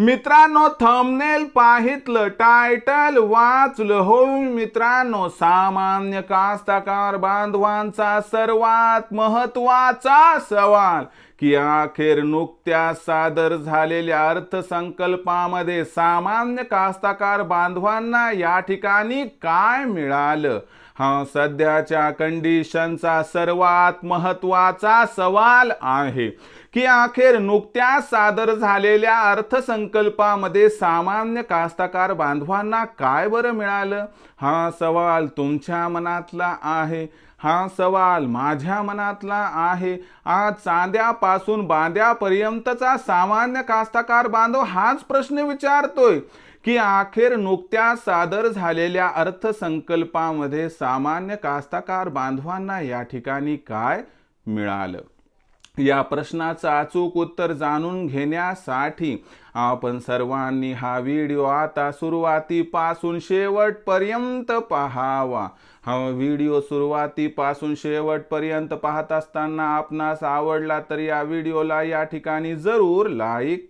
मित्रांनो thumbnail पाहितलं title वाचलं हो मित्रांनो सामान्य कास्ताकार बांधवांचा सर्वात महत्त्वाचा सवाल. की अखेर नुकत्याच सादर झालेल्या अर्थसंकल्पामध्ये सामान्य कास्ताकार बांधवांना या ठिकाणी काय मिळालं? हा सध्याच्या कंडिशनचा सर्वात महत्त्वाचा सवाल आहे. की अखेर नुकत्याच सादर झालेल्या अर्थसंकल्पामध्ये सामान्य कास्ताकार बांधवांना काय बरं मिळालं? हा सवाल तुमच्या मनातला आहे. हा सवाल माझ्या मनातला आहे. आज चांद्यापासून बांद्यापर्यंतचा सामान्य कास्ताकार बांधव हाच प्रश्न विचारतोय की अखेर नुकत्याच सादर झालेल्या अर्थसंकल्पामध्ये सामान्य कास्ताकार बांधवांना या ठिकाणी काय मिळालं? या प्रश्नाचं अचूक उत्तर जाणून घेण्यासाठी आपण सर्वांनी हा व्हिडिओ आता सुरुवातीपासून शेवटपर्यंत पाहावा. हा व्हिडिओ सुरुवातीपासून शेवटपर्यंत पाहत असताना आपणास आवडला तर या व्हिडिओला या ठिकाणी जरूर लाईक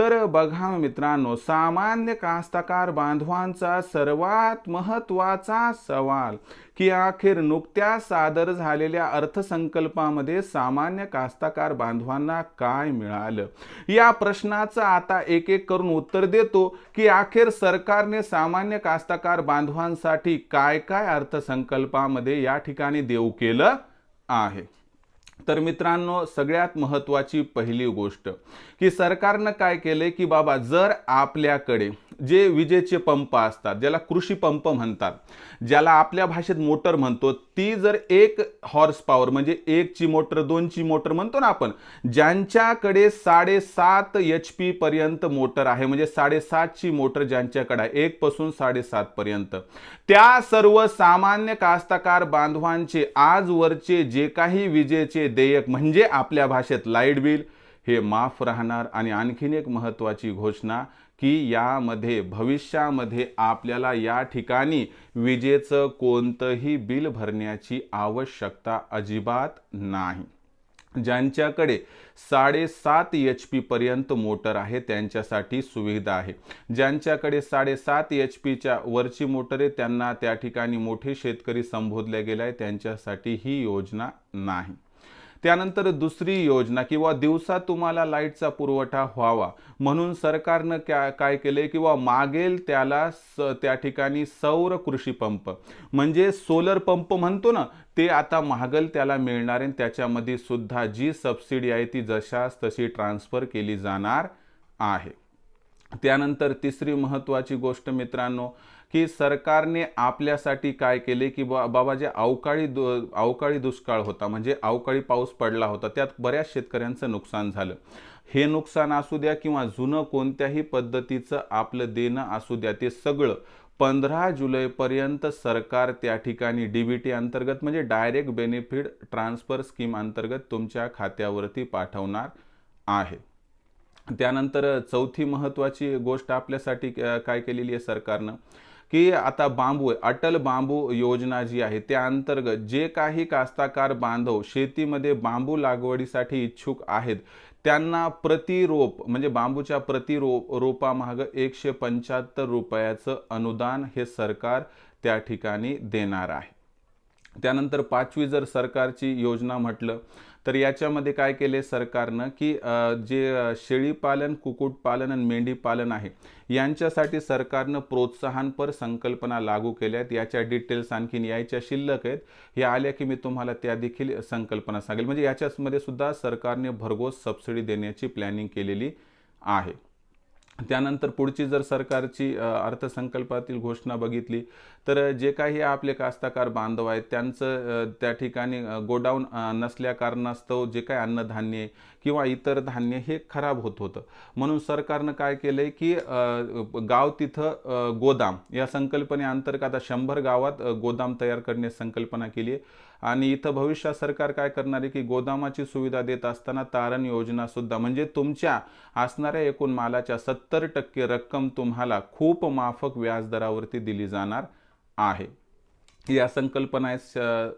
तर बघा मित्रांनो सामान्य कास्ताकार बांधवांचा सर्वात महत्त्वाचा सवाल की अखेर नुकत्याच सादर झालेल्या अर्थसंकल्पामध्ये सामान्य कास्ताकार बांधवांना काय मिळालं? या प्रश्नाचं आता एक एक करून उत्तर देतो की अखेर सरकारने सामान्य कास्ताकार बांधवांसाठी काय काय अर्थसंकल्पामध्ये या ठिकाणी देऊ केलं आहे. तर मित्रांनो सगळ्यात महत्त्वाची पहिली गोष्ट की सरकारनं काय केलंय की बाबा जर आपल्याकडे जे विजेचे पंप असतात ज्याला कृषी पंप म्हणतात ज्याला आपल्या भाषेत मोटर म्हणतो ती जर एक हॉर्स पॉवर म्हणजे एकची मोटर दोनची मोटर म्हणतो ना आपण ज्यांच्याकडे साडेसात एच पी पर्यंत मोटर आहे म्हणजे साडेसातची मोटर ज्यांच्याकडे आहे एकपासून साडेसात पर्यंत. त्या सर्व सामान्य कास्ताकार बांधवांचे आजवरचे जे काही विजेचे देयक म्हणजे आपल्या भाषेत लाइट बिल हे माफ राहणार आणि आणखीन एक महत्त्वाची घोषणा की यामध्ये भविष्यामध्ये आपल्याला या ठिकाणी विजेचं कोणतंही बिल भरण्याची आवश्यकता अजिबात नाही. ज्यांच्याकडे साडेसात एच पी पर्यंत मोटर आहे त्यांच्यासाठी सुविधा आहे. ज्यांच्याकडे साडेसात एच पीच्या वरची मोटर आहे त्यांना त्या ठिकाणी मोठे शेतकरी संबोधले गेले आहे त्यांच्यासाठी ही योजना नाही. त्यानंतर दुसरी योजना किंवा दिवसा तुम्हाला लाईटचा पुरवठा व्हावा. म्हणून सरकारनं क्या काय केलंय किंवा मागेल त्याला स त्या ठिकाणी सौर कृषी पंप. म्हणजे सोलर पंप म्हणतो ना ते आता महागल त्याला मिळणार आहे त्याच्यामध्ये सुद्धा जी सबसिडी आहे ती जशास तशी ट्रान्सफर केली जाणार आहे. त्यानंतर तिसरी महत्त्वाची गोष्ट मित्रांनो की सरकारने आपल्यासाठी काय केले की बा बाबा जे अवकाळी दु अवकाळी दुष्काळ होता म्हणजे अवकाळी पाऊस पडला होता त्यात बऱ्याच शेतकऱ्यांचं नुकसान झालं. हे नुकसान असू द्या किंवा जुनं कोणत्याही पद्धतीचं आपलं देणं असू द्या ते सगळं पंधरा जुलैपर्यंत सरकार त्या ठिकाणी डी बी टी अंतर्गत म्हणजे डायरेक्ट बेनिफिट ट्रान्सफर स्कीम अंतर्गत तुमच्या खात्यावरती पाठवणार आहे. त्यानंतर चौथी महत्त्वाची गोष्ट आपल्यासाठी काय केलेली आहे सरकारनं? की आता बांबू आहे अटल बांबू योजना जी आहे त्या अंतर्गत जे काही कास्ताकार बांधव शेतीमध्ये बांबू लागवडीसाठी इच्छुक आहेत त्यांना प्रतिरोप म्हणजे बांबूच्या प्रतिरोप रोपामाग एकशे पंच्याहत्तर रुपयाचं अनुदान हे सरकार त्या ठिकाणी देणार आहे. त्यानंतर पाचवी जर सरकारची योजना म्हटलं तर याच्यामध्ये काय केले सरकारनं की जे शेळीपालन कुक्कुटपालन आणि मेंढीपालन आहे यांच्यासाठी सरकारनं प्रोत्साहनपर संकल्पना लागू केल्या आहेत याच्या डिटेल्स आणखीन यायच्या शिल्लक आहेत. हे आल्या की मी तुम्हाला त्या देखील संकल्पना सांगेल. म्हणजे याच्यामध्ये सुद्धा सरकारने भरघोस सबसिडी देण्याची प्लॅनिंग केलेली आहे. त्यानंतर पुढची जर सरकारची अर्थसंकल्पातील घोषणा बघितली तर जे काही आपले कास्तकार बांधव आहेत त्यांचं त्या ठिकाणी गोडाऊन नसल्या कारणास्तव जे काही अन्नधान्य किंवा इतर धान्य हे खराब होत होतं. म्हणून सरकारनं काय केलं आहे की गाव तिथं गोदाम या संकल्पनेअंतर्गत आता शंभर गावात गोदाम तयार करण्याची संकल्पना केली आहे. आणि इथं भविष्यात सरकार काय करणार आहे की गोदामाची सुविधा देत असताना तारण योजनासुद्धा म्हणजे तुमच्या असणाऱ्या एकूण मालाच्या सत्तर टक्के रक्कम तुम्हाला खूप माफक व्याजदरावरती दिली जाणार आहे. या संकल्पना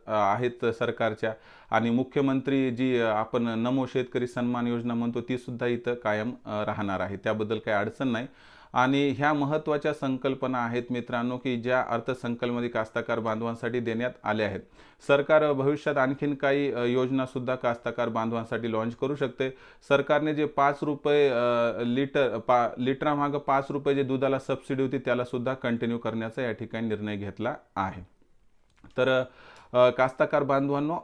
आहेत सरकारच्या आणि मुख्यमंत्री जी आपण नमो शेतकरी सन्मान योजना म्हणतो ती सुद्धा इथं कायम राहणार आहे. त्याबद्दल काही अडचण नाही. आणि ह्या महत्त्वाच्या संकल्पना आहेत मित्रांनो की ज्या अर्थसंकल्पमध्ये कास्तकार बांधवांसाठी देण्यात आल्या आहेत. सरकार भविष्यात आणखीन काही योजनासुद्धा कास्तकार बांधवांसाठी लॉन्च करू शकते. सरकारने जे पाच रुपये लिटर पा लिटरामागं पाच रुपये जे दुधाला सबसिडी होती त्यालासुद्धा कंटिन्यू करण्याचा या ठिकाणी निर्णय घेतला आहे. तर कास्तकार बांधवांनो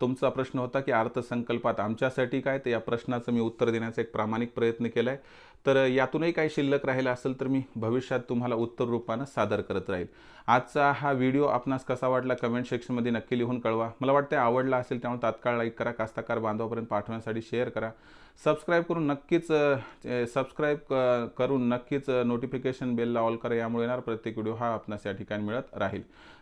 तुमचा प्रश्न होता की अर्थसंकल्पात आमच्यासाठी काय? तर या प्रश्नाचं मी उत्तर देण्याचा एक प्रामाणिक प्रयत्न केला आहे तर यातूनही काही शिल्लक राहिलं असेल तर मी भविष्यात तुम्हाला उत्तर रूपानं सादर करत राहील. आजचा हा व्हिडिओ आपणास कसा वाटला कमेंट सेक्शनमध्ये नक्की लिहून कळवा. मला वाटतं आवडला असेल त्यामुळे तात्काळ लाईक करा कास्तकार बांधवापर्यंत पाठवण्यासाठी शेअर करा. सबस्क्राईब करून नक्कीच सबस्क्राईब करून नक्कीच नोटिफिकेशन बेलला ऑल करा. यामुळे येणार प्रत्येक व्हिडिओ हा आपणास या ठिकाणी मिळत राहील.